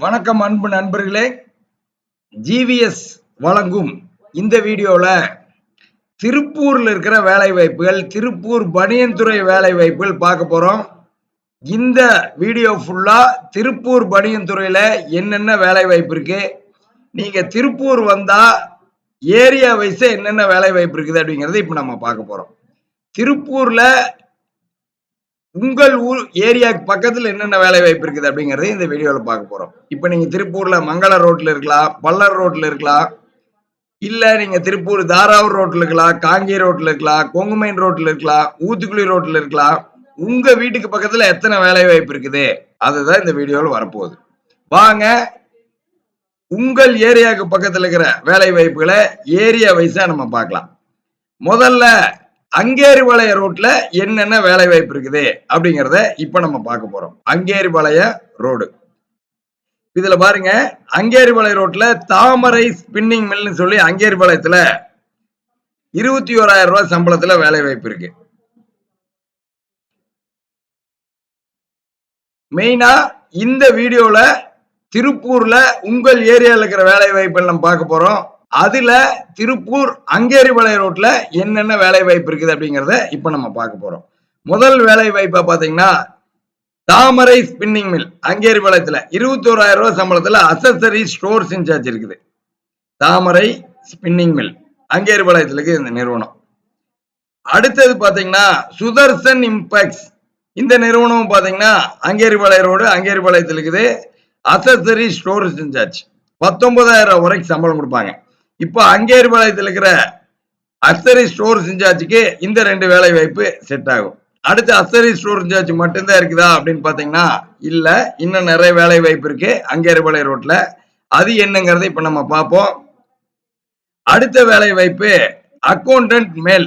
வணக்கம் அன்பு நண்பர்களே. ஜிவிஎஸ் வழங்கும் இந்த வீடியோல திருப்பூர்ல இருக்கிற வேலை வாய்ப்புகள் திருப்பூர் பனியன்துறை வேலைவாய்ப்புகள் வேலை வாய்ப்புகள் பார்க்க போறோம். இந்த வீடியோ ஃபுல்லா திருப்பூர் பனியன்துறையில் என்னென்ன வேலை வாய்ப்பு இருக்கு? நீங்க திருப்பூர் வந்தா ஏரியா வைஸ் என்னென்ன வேலை வாய்ப்பு இருக்குது அப்படிங்கறத இப்ப நம்ம பார்க்க போறோம். திருப்பூர்ல உங்கள் ஊர் ஏரியாவுக்கு பக்கத்துல என்னென்ன வேலை வாய்ப்பு இருக்குது அப்படிங்கறத இந்த வீடியோல பார்க்க போறோம். இப்போ நீங்க திருப்பூர்ல மங்கள ரோட்ல இருக்கலாம் பல்லர் ரோட்ல இருக்கலாம் இல்ல நீங்க திருப்பூர் தாராவூர் ரோட்ல இருக்கலாம் காங்கே ரோட்ல இருக்கலாம் கொங்குமைன் ரோட்ல இருக்கலாம் ஊத்துக்குழி ரோட்ல இருக்கலாம் உங்க வீட்டுக்கு பக்கத்துல எத்தனை வேலை வாய்ப்பு இருக்குது? அதுதான் இந்த வீடியோல வரப்போகுது. வாங்க உங்கள் ஏரியாவுக்கு பக்கத்துல இருக்கிற வேலை வாய்ப்புகளை ஏரியா வைஸா நம்ம பார்க்கலாம். முதல்ல அங்கேரிபாளைய ரோட்ல என்னென்ன வேலை வாய்ப்பு இருக்குது அப்படிங்கிறத இப்ப நம்ம பார்க்க போறோம். அங்கேரிபாளைய ரோடு. இதுல பாருங்க அங்கேரிபாளைய ரோட்ல தாமரை ஸ்பின்னிங் மில்னு சொல்லி அங்கேரிபாளையத்துல இருபத்தி ஓராயிரம் ரூபாய் சம்பளத்துல வேலை வாய்ப்பு இருக்கு. மெயினா இந்த வீடியோல திருப்பூர்ல உங்கள் ஏரியால இருக்கிற வேலை வாய்ப்பு நம்ம பார்க்க போறோம். அதுல திருப்பூர் அங்கேரிபாளைய ரோட்ல என்னென்ன வேலை வாய்ப்பு இருக்குது அப்படிங்கிறத இப்ப நம்ம பார்க்க போறோம். முதல் வேலை வாய்ப்பா பாத்தீங்கன்னா தாமரை ஸ்பின்னிங் மில் அங்கேரிபாளையத்துல இருபத்தி ஓராயிரம் ரூபாய் சம்பளத்துல அசசரி ஸ்டோர்ஸ் இன்சார்ஜ் இருக்குது. தாமரை ஸ்பின்னிங் மில் அங்கேரிபாளையத்துல இருக்குது இந்த நிறுவனம். அடுத்தது பாத்தீங்கன்னா சுதர்சன் இம்பேக்ஸ் இந்த நிறுவனம் பாத்தீங்கன்னா அங்கேரிபாளைய ரோடு அங்கேரிபாளையத்தில் இருக்குது. அசசரி ஸ்டோர்ஸ் இன்சார்ஜ் பத்தொன்பதாயிரம் வரைக்கும் சம்பளம் கொடுப்பாங்க. இப்போ அங்கேரிபாளையத்தில் இருக்கிற அஸ்தரி ஸ்டோர் செஞ்சாச்சுக்கு இந்த ரெண்டு வேலை வாய்ப்பு செட் ஆகும். அடுத்து அஸ்தரி ஸ்டோர் செஞ்சாச்சு மட்டும்தான் இருக்குதா அப்படின்னு பார்த்தீங்கன்னா இல்லை. இன்னும் நிறைய வேலை வாய்ப்பு இருக்கு. அங்கேரிபாளைய ரோட்ல. அது என்னங்கிறத இப்போ நம்ம பார்ப்போம். அடுத்த வேலை வாய்ப்பு அக்கௌண்டன்ட் மேல்.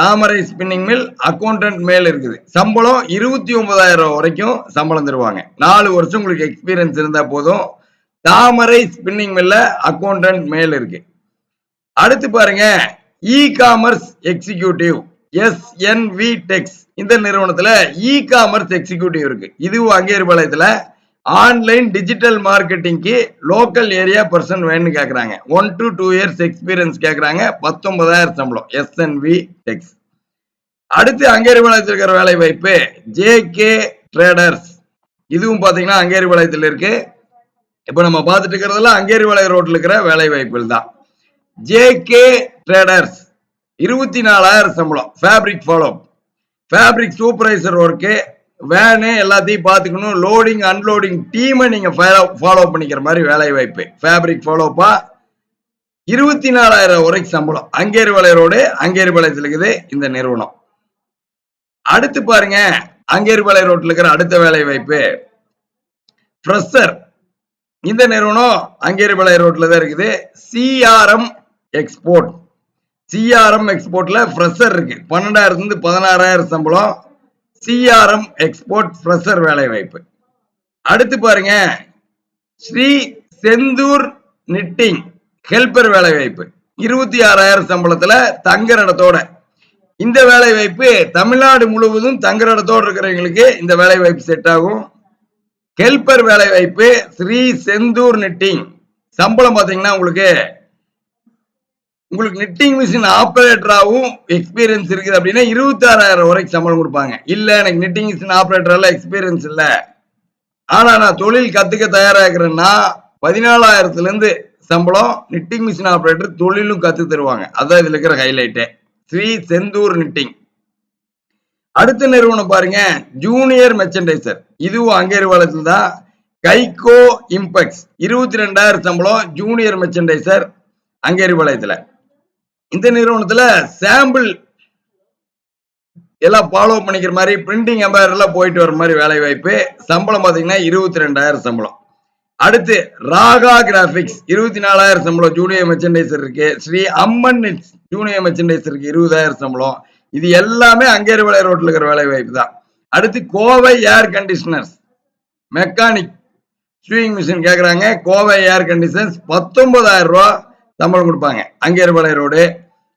தாமரை ஸ்பின்னிங் மில் அக்கௌண்டன்ட் மேல் இருக்குது. சம்பளம் இருபத்தி ஒன்பதாயிரம் வரைக்கும் சம்பளம் தருவாங்க. நாலு வருஷம் உங்களுக்கு எக்ஸ்பீரியன்ஸ் இருந்தால் போதும். தாமரை ஸ்பின்னிங் மில்ல அக்கௌண்டன்ட் மேல் இருக்கு அடுத்து பாருங்க இ காமர்ஸ் எக்ஸிக்யூட்டிவ் எஸ்என்வி டெக்ஸ் இந்த நிறுவனத்துல இ காமர்ஸ் எக்ஸிக்யூட்டிவ் இருக்கு. இதுவும் அங்கேரிபாளையத்துல ஆன்லைன் டிஜிட்டல் மார்க்கெட்டிங்க்கு லோக்கல் ஏரியா பர்சன் வேணும்னு கேட்குறாங்க one to two years experience கேட்குறாங்க பத்தொன்பதாயிரம் சம்பளம். எஸ்என்வி டெக்ஸ் அடுத்து அங்கேரிபாளையத்தில் இருக்கிற வேலை வாய்ப்பு ஜே கே ட்ரேடர்ஸ் இதுவும் பாத்தீங்கன்னா அங்கேரிபாளையத்தில் இருக்குது இப்போ நம்ம பார்த்துட்டு இருக்கிறதெல்லாம் வலை ரோட்ல இருக்கிற வேலை வாய்ப்புகள் தான் ஜே கே ட்ரேடர்ஸ் இருபத்தி நாலாயிரம் சம்பளம் fabric follow fabric supervisor work van எல்லாத்தையும் பார்த்துக்கணும். லோடிங் அன்லோடிங் டீமை நீங்க ஃபாலோ பண்ணிக்கிற மாதிரி வேலை வாய்ப்பு ஃபேப்ரிக் ஃபாலோப்பா இருபத்தி நாலாயிரம் வரைக்கும் சம்பளம். அங்கேரி வலை ரோடு அங்கேரிபாளையத்தில் இருக்குது இந்த நிறுவனம். அடுத்து பாருங்க அங்கேரிபாளைய ரோட்டில் இருக்கிற அடுத்த வேலை வாய்ப்பு ஃப்ரெஷர் இந்த நிறுவனம் அங்கேரிபாளைய ரோட்ல தான் இருக்குது. சிஆர்எம் எக்ஸ்போர்ட் சிஆர்எம் எக்ஸ்போர்ட்ல ஃப்ரெஷர் இருக்கு. பன்னெண்டாயிரத்துல இருந்து பதினாறாயிரம் சம்பளம். சிஆர்எம் எக்ஸ்போர்ட் ஃப்ரெஷர் வேலை வாய்ப்பு அடுத்து பாருங்க. ஸ்ரீ செந்தூர் நிட்டிங் ஹெல்பர் வேலை வாய்ப்பு இருபத்தி ஆறாயிரம் சம்பளத்துல தங்குற இடத்தோட. இந்த வேலை வாய்ப்பு தமிழ்நாடு முழுவதும் தங்குற இடத்தோட இருக்கிறவங்களுக்கு இந்த வேலை வாய்ப்பு செட் ஆகும். ஹெல்பர் வேலை வாய்ப்பு ஸ்ரீ செந்தூர் நிட்டிங் சம்பளம் பாத்தீங்கன்னா உங்களுக்கு உங்களுக்கு நிட்டிங் மிஷின் ஆப்ரேட்டராகவும் எக்ஸ்பீரியன்ஸ் இருக்குது அப்படின்னா இருபத்தி ஆறாயிரம் வரைக்கும் சம்பளம் கொடுப்பாங்க. இல்ல எனக்கு நிட்டிங் மிஷின் ஆப்ரேட்டர்ல எக்ஸ்பீரியன்ஸ் இல்ல. ஆனா நான் தொழில் கத்துக்க தயாராகிறேன்னா இருக்கிறேன்னா பதினாலாயிரத்துல இருந்து சம்பளம் நிட்டிங் மிஷின் ஆப்ரேட்டர் தொழிலும் கத்து தருவாங்க. அதான் இதுல இருக்கிற ஹைலைட்டு ஸ்ரீ செந்தூர் நிட்டிங் அடுத்த நிறுவனம் பாருங்க ஜூனியர் மெர்ச்சன்டைசர் இதுவும் அங்கேரிவாளத்தில் தான் கைகோ இம்பெக்ஸ் இருபத்தி ரெண்டாயிரம் சம்பளம் ஜூனியர் மெர்ச்சன்டைசர் அங்கேரிபாளையத்தில் இந்த நிறுவனத்தில் சாம்பிள் எல்லாம் ஃபாலோ பண்ணிக்கிற மாதிரி பிரிண்டிங் எம்பையர்லாம் போயிட்டு வர மாதிரி வேலை வாய்ப்பு. சம்பளம் பார்த்தீங்கன்னா இருபத்தி ரெண்டாயிரம் சம்பளம். அடுத்து ராகா கிராபிக்ஸ் இருபத்தி நாலாயிரம் சம்பளம் ஜூனியர் மெர்ச்சன்டைசர் இருக்கு. ஸ்ரீ அம்மன் ஜூனியர் மெர்ச்சன்டைசருக்கு இருபதாயிரம் சம்பளம். இது எல்லாமே அங்கேரிபாளைய ரோட்டில் இருக்கிற வேலை வாய்ப்பு தான். அடுத்து Kovai air conditioners mechanic swing machine கேட்குறாங்க கோவை ஏர் கண்டிஷனர்ஸ் பத்தொன்பதாயிரம் ரூபா சம்பளம் கொடுப்பாங்க. அங்கேர்பாளைய ரோடு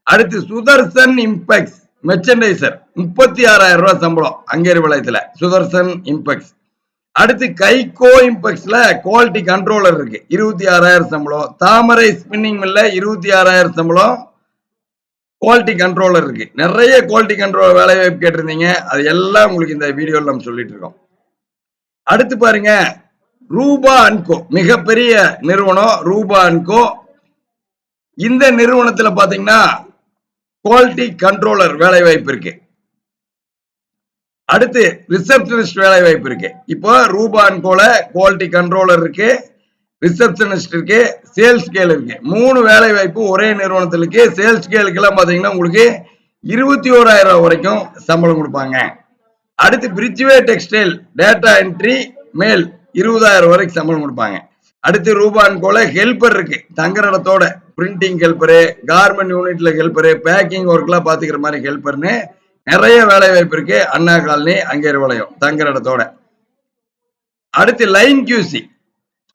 அடுத்து சுதர்சன் இம்பெக்ஸ் மெர்ச்சன்டைசர் முப்பத்தி ஆறாயிரம் ரூபா சம்பளம் அங்கேரிபாளையத்துல. சுதர்சன் இம்பெக்ஸ் அடுத்து கைகோ இம்பெக்ஸ்ல குவாலிட்டி கண்ட்ரோலர் இருக்கு. இருபத்தி ஆறாயிரம் சம்பளம். தாமரை ஸ்பின்னிங் மில்ல இருபத்தி ஆறாயிரம் சம்பளம். குவாலிட்டி கண்ட்ரோலர் இருக்கு. நிறைய குவாலிட்டி கண்ட்ரோல் வேலை வாய்ப்பு கேட்டிருந்தீங்க. அது எல்லாம் உங்களுக்கு இந்த வீடியோவில் நம்ம சொல்லிட்டு இருக்கோம். அடுத்து பாருங்க ரூபா அன்கோ மிகப்பெரிய நிறுவனம் ரூபா அன்கோ இந்த நிறுவனத்துல பாத்தீங்கன்னா குவாலிட்டி கண்ட்ரோலர் வேலை வாய்ப்பு இருக்கு. அடுத்து ரிசப்ஷனிஸ்ட் வேலை வாய்ப்பு இருக்கு. இப்போ ரூபா அன்கோல குவாலிட்டி கண்ட்ரோலர் இருக்கு. ரிசப்ஷனிஸ்ட் இருக்கு சேல்ஸ் கேல் இருக்கு. மூணு வேலை வாய்ப்பு ஒரே நிறுவனத்தில் இருக்கு சேல்ஸ் கேலுக்கெல்லாம் பார்த்தீங்கன்னா உங்களுக்கு இருபத்தி ஓராயிரம் ரூபாய் வரைக்கும் சம்பளம் கொடுப்பாங்க. அடுத்து பிரிட்ஜ்வே டெக்ஸ்டைல் டேட்டா என்ட்ரி மேல் இருபதாயிரம் வரைக்கும் சம்பளம் கொடுப்பாங்க. அடுத்து ரூபான் போல ஹெல்பர் இருக்கு. தங்குற இடத்தோட பிரிண்டிங் ஹெல்பரு கார்மெண்ட் யூனிட்ல ஹெல்பரு பேக்கிங் ஒர்க்லாம் பாத்துக்கிற மாதிரி ஹெல்பர்னு நிறைய வேலை வாய்ப்பு இருக்கு. அண்ணா காலனி அங்கேர் வளையம் தங்குற இடத்தோட. அடுத்து லைன் கியூசி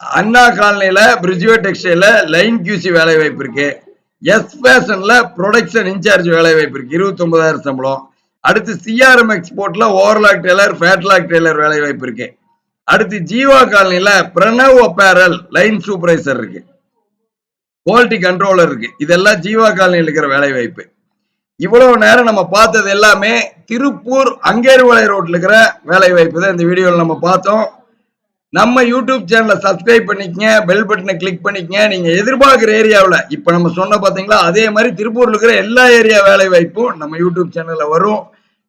அண்ணா காலனில பிரிட்ஜ்வே டெக்ஸ்டைல லைன் கியூசி வேலை வாய்ப்பு இருக்கு. எஸ் ஃபேஷன்ல ப்ரொடக்ஷன் இன்சார்ஜ் வேலை வாய்ப்பு இருக்கு. இருபத்தி ஒன்பதாயிரம் சம்பளம். அடுத்து சிஆர்எம் எக்ஸ்போர்ட்ல ஓவர்லாக் டெய்லர் ஃபேட்லாக் டெய்லர் வேலை வாய்ப்பு இருக்கு. அடுத்து ஜீவா காலனியில பிரணவ் அப்பேரல் லைன் சூப்பர்வைசர் இருக்கு. குவாலிட்டி கண்ட்ரோலர் இருக்கு. இதெல்லாம் ஜீவா காலனியில் இருக்கிற வேலை வாய்ப்பு. இவ்வளவு நேரம் நம்ம பார்த்தது எல்லாமே திருப்பூர் அங்கேர்வளை ரோட்ல இருக்கிற வேலை வாய்ப்பு தான் இந்த வீடியோவில் நம்ம பார்த்தோம். நம்ம யூடியூப் சேனலை சப்ஸ்கிரைப் பண்ணிக்கங்க பெல் பட்டனை கிளிக் பண்ணிக்கங்க. நீங்க எதிர்பார்க்குற ஏரியாவில் இப்போ நம்ம சொன்ன பார்த்தீங்களா அதே மாதிரி திருப்பூர்ல இருக்கிற எல்லா ஏரியா வேலை வாய்ப்பும் நம்ம யூடியூப் சேனல்ல வரும்.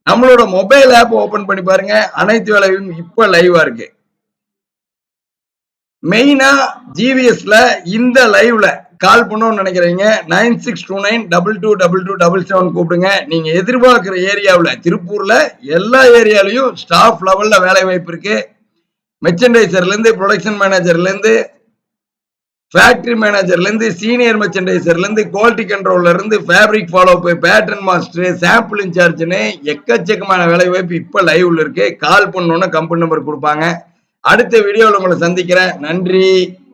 நம்மளோட மொபைல் ஆப் ஓபன் பண்ணி பாருங்க. அனைத்து வேலையும் இப்போ லைவா இருக்கு. மெயினா ஜிவிஎஸ்ல இந்த லைவ்ல கால் பண்ணணும்னு நினைக்கிறீங்க. Nine six two nine double two double two double seven கூப்பிடுங்க. நீங்க எதிர்பார்க்குற ஏரியாவில் திருப்பூர்ல எல்லா ஏரியாலையும் ஸ்டாஃப் லெவல்ல வேலை வாய்ப்பு இருக்கு. மெர்ச்சன்டைசர்ல இருந்து ப்ரொடக்ஷன் மேனேஜர்ல இருந்து ஃபேக்டரி மேனேஜர்ல இருந்து சீனியர் மெர்ச்சன்டைசர்ல இருந்து குவாலிட்டி கண்ட்ரோல்ல இருந்து ஃபேப்ரிக் ஃபாலோ போய் பேட்டர்ன் மாஸ்டர் சாம்பிள் இன்சார்ஜ்னு எக்கச்சக்கமான வேலை வாய்ப்பு இப்ப லைவ்ல இருக்கு. கால் பண்ணோன்னு கம்பெனி நம்பர் கொடுப்பாங்க. அடுத்த வீடியோவில் உங்களை சந்திக்கிறேன். நன்றி.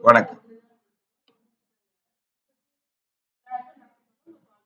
வணக்கம்.